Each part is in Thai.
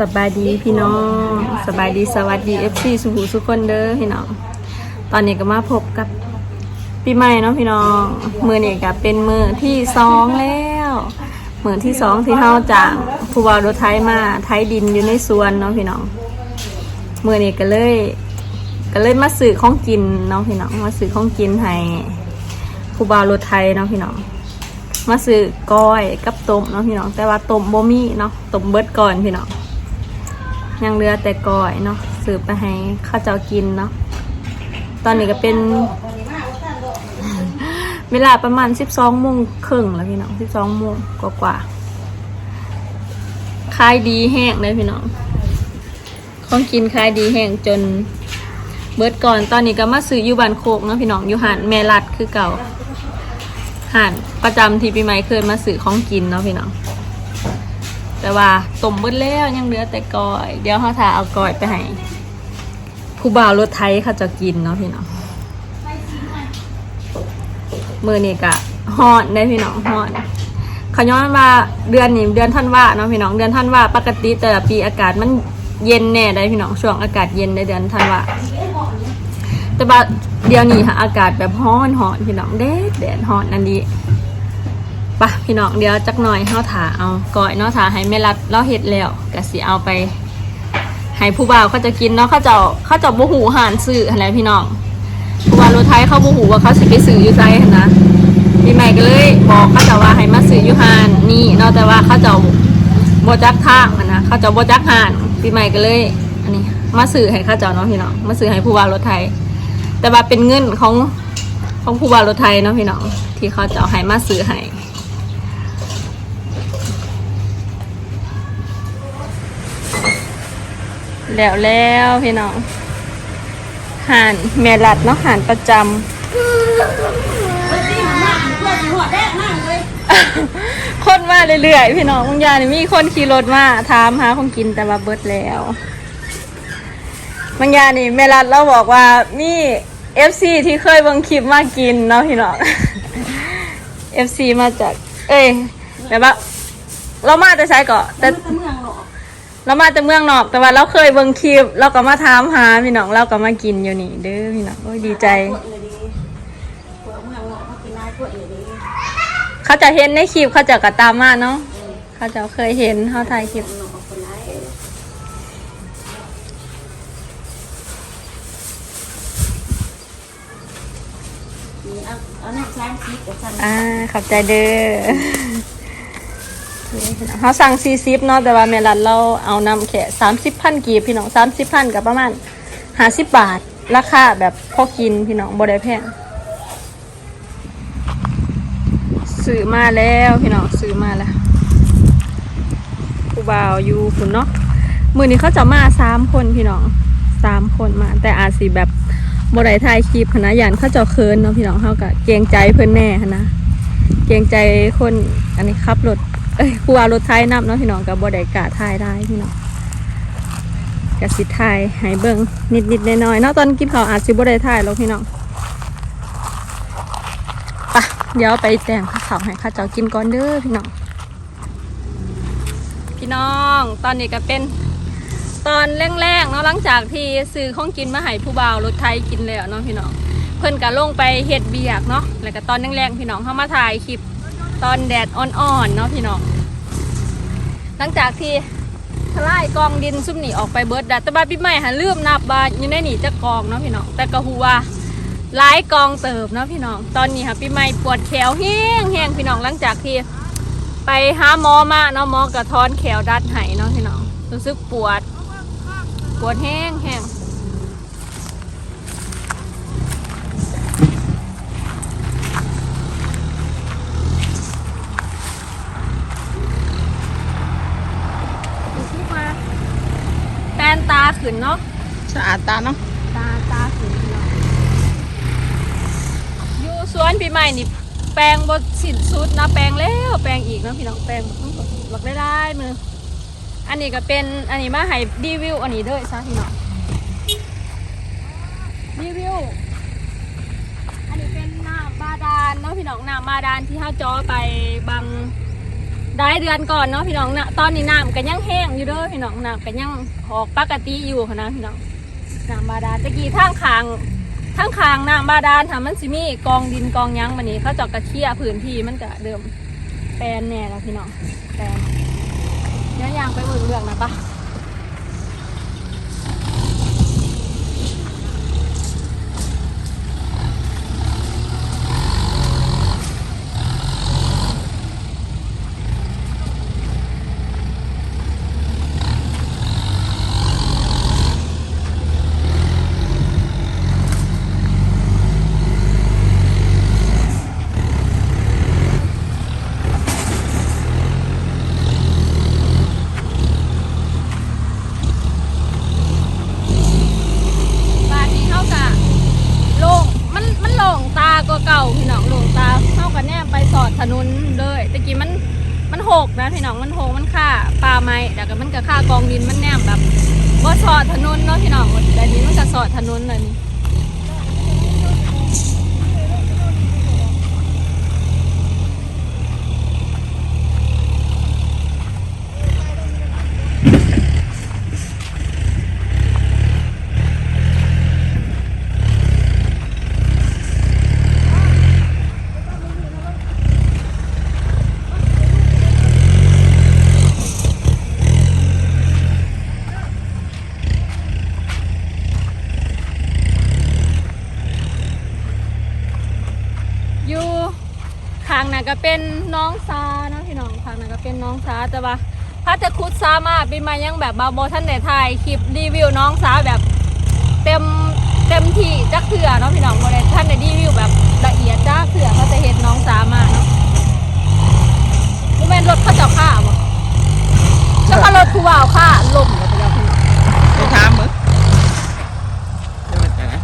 สบายดีพี่น้องสบายดีสวัสดีเอฟซีสุขุสุขคนเด้อพี่น้อง ตอนนี้ก็มาพบกับปีใหม่เนาะพี่น้อง มือนี่ก็เป็นมือที่สองแล้วมือที่สองที่เฮาจากผู้บ่าวรถไทยมาไทยดินอยู่ในสวนเนาะพี่น้องมือนี่ก็เลย ก็เลยมาสื่อของกินเนาะพี่น้องมาสื่อของกินให้ผู้บ่าวรถไทยเนาะพี่น้องมาซื้อก้อยกับต้มเนาะพี่น้องแต่ว่าต้มบ่มีเนาะต้มเบิดก่อนพี่น้อง ยังเหลือแต่ก้อยเนาะซื้อไปให้ข้าวเจ้ากินเนาะตอนนี้ก็เป็น เวลาประมาณสิบสองโมงครึ่งแล้วพี่น้องสิบสองโมงกว่ากว่าขายดีแห้งเลยพี่น้องของกินขายดีแห้งจนเบิดก่อนตอนนี้ก็มาซื้ออยู่บ้านโคกเนาะพี่น้องอยู่หานแม่รัดคือเก่าห่านประจำที่ปีใหม่เคยมาซื้อของกินเนาะพี่น้อง แต่ว่าต้มเบิดแล้วยังเหลือแต่กอย เดี๋ยวเขาถาเอากอยไปให้ผู้บ่าวรถไทยเขาจะกินเนาะพี่น้องมือนี่กะฮอดได้พี่น้องฮอดเขาย้อนว่าเดือนนี้เดือนท่านว่าเนาะพี่น้องเดือนท่านว่าปกติแต่ละปีอากาศมันเย็นแน่ได้พี่น้องช่วงอากาศเย็นในเดือนท่านว่าแต่ว่าเดี๋ยวนี้ค่ะอากาศแบบร้อนหอนพี่น้องแดดแดดหอนอันนี้ ปะพี่น้องเดี๋ยวจักหน่อยเฮาถาเอาก่อยเนาะถาให้แม่รัดเราเฮ็ดแล้วก็สิเอาไปให้ผู้บ่าวเขาจะกินเนาะเขาจะเขาจะบ่หูหานซื้ออะไรพี่น้องผู้บ่าวรถไทยเขาบ่หูว่าเขาสิไปซื้ออยู่ไสหั้นนะพี่ใหม่ก็เลยบอกเขาจะว่าให้มาซื้ออยู่หานนี่เนาะแต่ว่าเขาจะบจักทามันนะเขาจะบจักหานพี่ใหม่ก็เลยอันนี้มาซื้อให้เขาเจ้าเนาะพี่น้องมาซื้อให้ผู้บ่าวรถไทย แต่ว่าเป็นเงินของของผู้บ่าวรถไทยเนาะพี่น้องที่เขาจะให้มาซื้อให้ แล้วแล้วพี่น้องห่านเมลัดเนาะห่านประจำคนมาเรื่อยๆพี่น้องบางยางนี่มีคนขี่รถมาถามหาของกินแต่ว่าเบิดแล้วบางยานี่แม่รัดเราบอกว่ามีเอฟซีที่เคยบังคลิปมากินเนาะพี่น้องเอฟซีมาจาก เอ้ยแบบว่าเรามาแต่ใช้ก่อนแต่เรามาจากเมืองนอก แต่ว่าเราเคยเบิ่งคลิปเราก็มาถามหาพี่น้องเราก็มากินอยู่นี่เด้อพี่น้องโอ้ยดีใจ เขาจะเห็นในคลิปเขาจะกระตามมาเนาะเขาจะเคยเห็นเขาถ่ายคลิปเอาหน้าช้างคิดกับฉันอ่าขอบใจเด้อ เขาสั่งสี่สิบเนาะแต่ว่าเมลันเราเอานำแค่สามสิบพันกีบพี่น้องสามสิบพันกับประมาณห้าสิบบาท ราคาแบบพอกินพี่น้องบ่ได้แพงซื้อมาแล้วพี่น้องซื้อมาแล้วผู้บ่าวอยู่คุณเนาะมือนี้เขาจะมาสามคนพี่น้องสามคนมา แต่อาสิแบบบ่ได้ถ่ายคลิปหั้นะยางเขาจะเคินเนาะพี่น้องเขาก็เกรงใจเพิ่อนแน่นนะเกรงใจคนอันนี้ขับรถ เอ้ยผู้ว่ารถไทยนำเนาะพี่น้องกับบ่ได้กล้าถ่ายได้พี่น้องกสิถ่ายให้เบิ่งนิดนิดน้อยๆเนาะตอนกินข้าวอาจสิบ่ได้ถ่ายหรอกพี่น้องปะเดี๋ยวไปแต่งข้าวให้ข้าเจ้ากินก่อนเด้อพี่น้องพี่น้องตอนนี้ก็เป็นตอนแรกๆเนาะหลังจากที่ซื้อของกินมาให้ผู้บ่าวรถไทยกินแล้วเนาะพี่น้องเพิ่นก็ลงไปเฮ็ดเบียกเนาะแล้วก็ตอนแรงๆพี่น้องเข้ามาถ่ายคลิป ตอนแดดอ่อนๆเนาะพี่น้องหลังจากที่ทลายกองดินซุ่มหนีออกไปเบิดดัแต่บ้าพี่ใหม่หันลืมนับว่าอยู่ในหนีจะกองเนาะพี่น้องแต่ก็ฮูว่าหลายกองเติบเนาะพี่น้องตอนนี้ค่ะพี่ใหม่ปวดแขวแห้งแห้งพี่น้องหลังจากที่ไปหาหมอมาเนาะหมอกระท้อนแขวดัดไห้เนาะพี่น้องรู้สึกปวด ปวดแห้งแห้ง ดูสิมาแปนตา ขึ้นเนาะสะอาดตาเนาะตาตาขึ้นเนาะอยู่สวนปีใหม่นี่แปลงบดสินสุดนะแปลงแล้วแปลงอีกเนาะพี่น้องแปลงหลักได้ได้มืออันนี้ก็เป็นอันนี้มาให้รีวิวอันนี้ด้วยซะพี่น้องรีวิวอันนี้เป็นน้ำบาดาลเนาะพี่น้องน้ำบาดาลที่เขาจอไปบาง ได้เดือนก่อนเนาะพี่น้องนะตอนนี้น้ำก็ยังแห้งอยู่เด้อพี่น้องน้ำก็ยังออกปกติอยู่นะพี่น้องน้ำบาดาลตะกี้ทางคางทางคางน้ำบาดาลทำมันสิมีกองดินกองยังมันนี้เขาจอกกระเทียพื้นที่มันจะเดิมแปลนแน่แล้วพี่น้องแปลนเนื้อยางไปเบิ่งเรื่องนะปะ บ้านนี้เท่ากับโล่งมันมันโล่งตากว่าเก่าพี่น้องโล่งตาเท่ากับแนมไป สอดถนนเลยตะกี้มันมันหกนะพี่น้องมันหกมันค่าปลาไม้แต่ก็มันก็ค่ากองดินมันแนมแบบว่าสอดถนนเนาะพี่น้องแต่นี้มันก็สอดถนนเลยนี่อยู่ข้างนั้น ก็เป็นน้องซาเนาะพี่น้องข้างนั้นก็เป็นน้องซาแต่ว่าถ้าจะคุดซามาเป็นมายังแบบบาโบท่านได้ถ่ายคลิปรีวิวน้องซาแบบเต็มเต็มที่จักเถื่อเนาะพี่น้องโมเดลท่านได้รีวิวแบบละเอียดจ้าเถื่อเขาจะเห็นน้องสามาเนาะโมเมนรถเขาจะฆ่าบ่แล้วก็รถผู้ว่าวฆ่าล่มเลยไปแล้วพี่น้อง ไปถามมึงเดี๋ยวมันจะนะ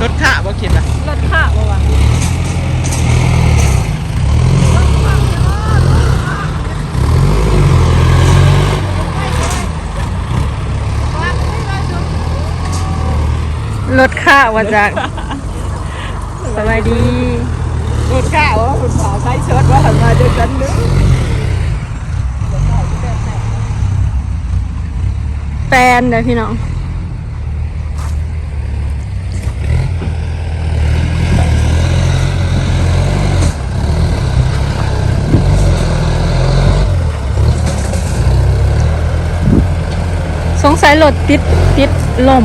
รถข้าบ่คิดอะ รถฆ่าบ่วะ รถฆ่าวะจักสบายดีรถข้าว่าคุณสาวใช้เชิ้ตว่าหันมาเจอกันนึกแฟนเด้อพี่น้องสงสัยรถติดติดลม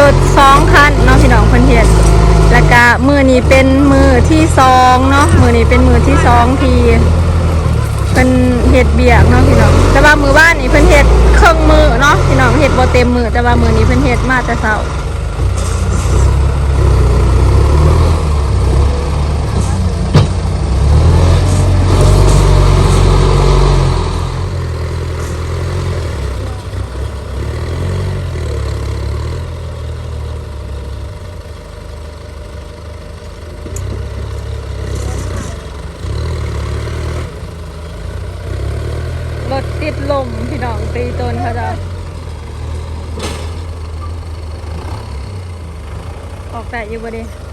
รถสองคันเนาะพี่น้องเพิ่นเฮ็ดแล้วก็มือ นี้เป็นมือที่สองเนาะมือนี้เป็นมือที่สองทีเป็นเห็ดเบียกเนาะพี่น้องแต่ว่ามือบ้านนี่เพิ่นเห็ดเครื่องมือเนาะพี่น้องเห็ดบ่เต็มมือแต่ว่ามือนี้เพิ่นเห็ดมาแต่เช้า ออกแต่อยู่บ่ดี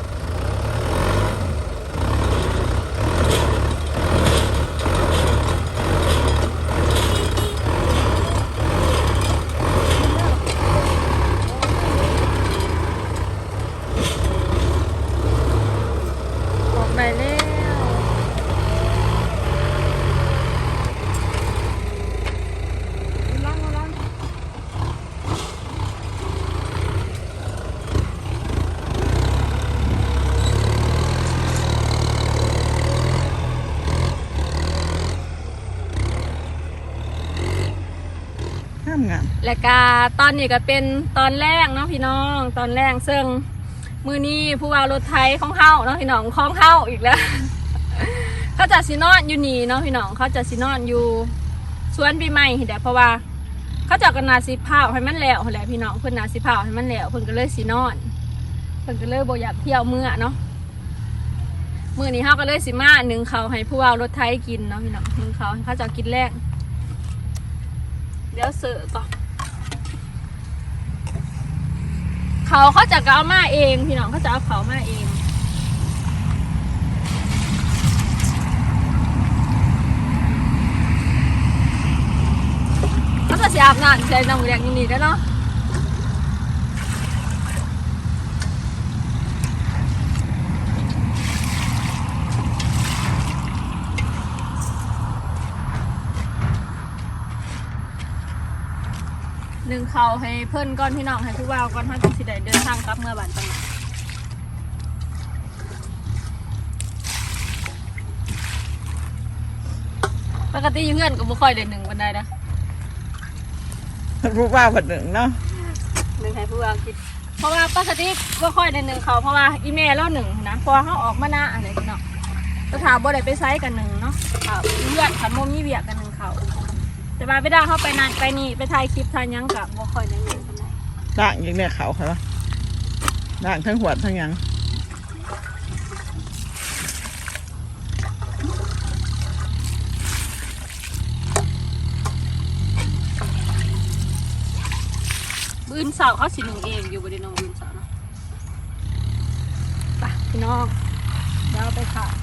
และกาตอนนี้ก็เป็นตอนแรกเนาะพี่น้องตอนแรกซึ่งมือนี้ผู้ว่ารถไทยของเฮาเนาะพี่น้องของเฮาอีกแล้ว เขาจะสินอนอยู่นี่เนาะพี่น้องเขาจะสินอนอยู่สวนปีใหม่เดี๋ยวเพราะว่า เขาจะกันนาสิเผาให้มันแล้วแหละพี่น้องเพิ่นนาสิเผาให้มันแล้วเพิ่นก็เลยสินอน เพิ่นก็เลยโบอยากเที่ยวเมื่อเนาะมือนี้เฮาก็เลยสิมาหนึ่งเขาให้ผู้ว่ารถไทยกินเนาะพี่น้องหนึ่งเขาให้เขาจะกินแรกเดี๋ยวเสิร์ฟก่อน เขาเขาจะเอามาเองพี่น้องเขาจะเอาเขามาเองเขาจะเสียอาบน้ำใช้น้ำแรงนี่นี่ได้เนาะ นึ่งเขาให้เพื่อนก่อนพี่น้องให้ผู้ว่าวก่อนท่านสิได้เดินทางกลับเมื่อบันตังปกติอยังเงื่อนก็บ่ค่อยได้หนึ่งวันใดนะรู้ว่าผัดหนึ่งเนาะหนึ่งให้ผู้ว่าวกินเพราะว่าปกติบ่ค่อยได้หนึ่งเขาเพราะว่าอีเมลแล้วหนึ่งนะเพราะว่าเขาออกมาหน้าอะไรพี่น้องก็ถามบ่ได้ไปไซส์กันหนึ่งเนาะค่ะเลื่อนขันโมมีเบียกกันหนึ่งเขา แต่ว่าไปได้เขาไปนานไปนี่ไปถ่ายคลิปถ่ายหยังกับบ่ค่อยได้หนึ่งกันได้ด่างยังเนี่ยเขาเหรอด่างทั้งหัวทั้งหยังบืนเสาเขาสิหนึ่งเองอยู่บนน้องบืนเสาเนาะไปพี่น้องเดี๋ยวเอาไปขา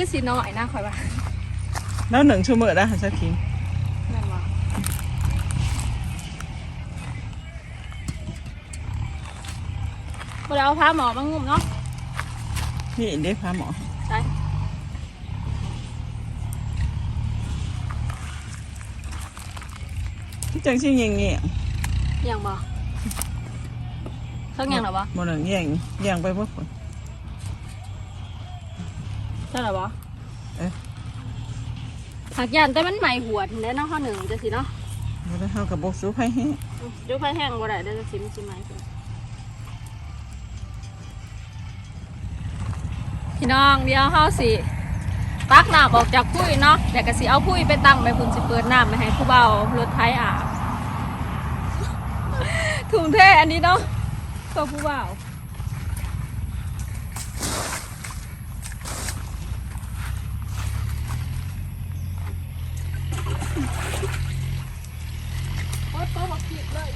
คือสีน้อยนะคอยว่าแล้วหนึ่งชั่วโมงได้สักทีนั่นวะพอเราเอาผ้าหมอบางงุ่มเนาะนี่ได้พาหมอใช่ที่จังชิ่งเงี้ยงเงี้ยงยังบ่ต้องยังหรอวะหมดหนึ่งเงี้ยงเงี้ยงไปพวกคน ใช่หรอวะเอ๊ะหักยันแต่มันใหม่หัวถึงได้เนาะข้อหนึ่งจะสิเนาะไม่ได้เท่ากับบกซูไพ่ให้ดูไฟแห้งบ่ได้ได้จะสิมันสิไหมเพิ่นพี่น้องเดี๋ยวเฮาสิตักน้ำออกจากพุ้ยเนาะแต่ก็สิเอาพุ้ยไปตั้งไปพุ่นสิเปิดน้ำไปให้ผู้เบารถไถอาบถุงเทอันนี้เนาะตัวผู้เบา โอ๊ยโต๊ะบักผิดเลย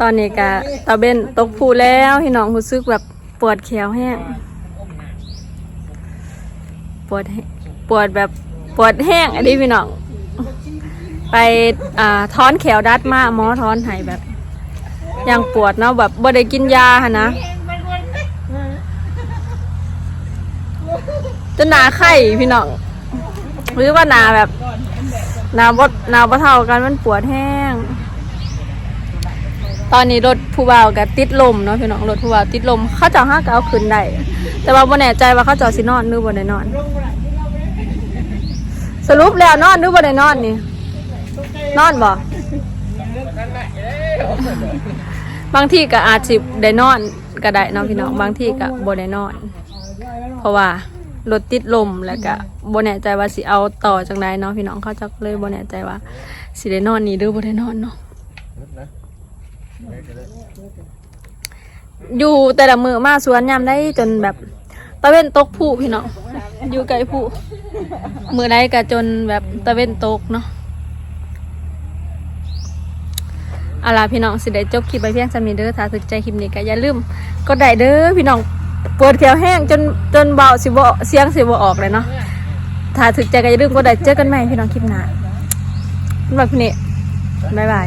ตอนนี้กะตาเบนตกผูแล้วพี่น้องรู้สึกแบบปวดแขวแห้งปวดปวดแบบปวดแห้งอันนี้พี่น้องไปอ่าท้อนแขวดัดมาหมอท้อนให้แบบยังปวดเนาะแบบบ่ได้กินยาหะนะจนหนาไข้พี่น้องหรือว่าหนาแบบหนาบดหนาบ่เท่ากันมันปวดแห้ง ตอนนี้รถผู้บ่าวกับติดลมเนาะพี่น้องรถผู้บ่าวติดลมเขาเจาห้าก็เอาขึ้นได้แต่ว่าบ่แน่ใจว่าเขาเจาสินอนหรือบ่ได้นอน สรุปแล้วนอนหรือบ่ได้นอนนี่นอนบ่บางที่ก็อาจสิได้นอนก็ได้เนาะพี่น้องบางที่ก็บ่ได้นอน เพราะว่ารถติดลมแล้วก็บ่แน่ใจว่าสิเอาต่อจังไดเนาะพี่น้องเขาจะเลยบ่แน่ใจว่าสิได้นอนนี่หรือบ่ได้นอนเนาะ อยู่แต่ละมือมาสวนยามได้จนแบบตะเวนตกผู้พี่เนาะอยู่ไกลผู้มือใดก็จนแบบตะเวนตกเนาะเอาล่ะพี่น้องสิได้จบคลิปไปเพียงสำนี้เด้อถ้าถึกใจคลิปนี้ก็อย่าลืมกดได้เด้อพี่น้องปวดแขวแห้งจนจนเบาสิบ่เสียงสิบ่ออกเลยเนาะถ้าถึกใจก็อย่าลืมกดได้เจอกันใหม่พี่น้องคลิปหน้าบ๊ายบายพี่นี่บ๊ายบาย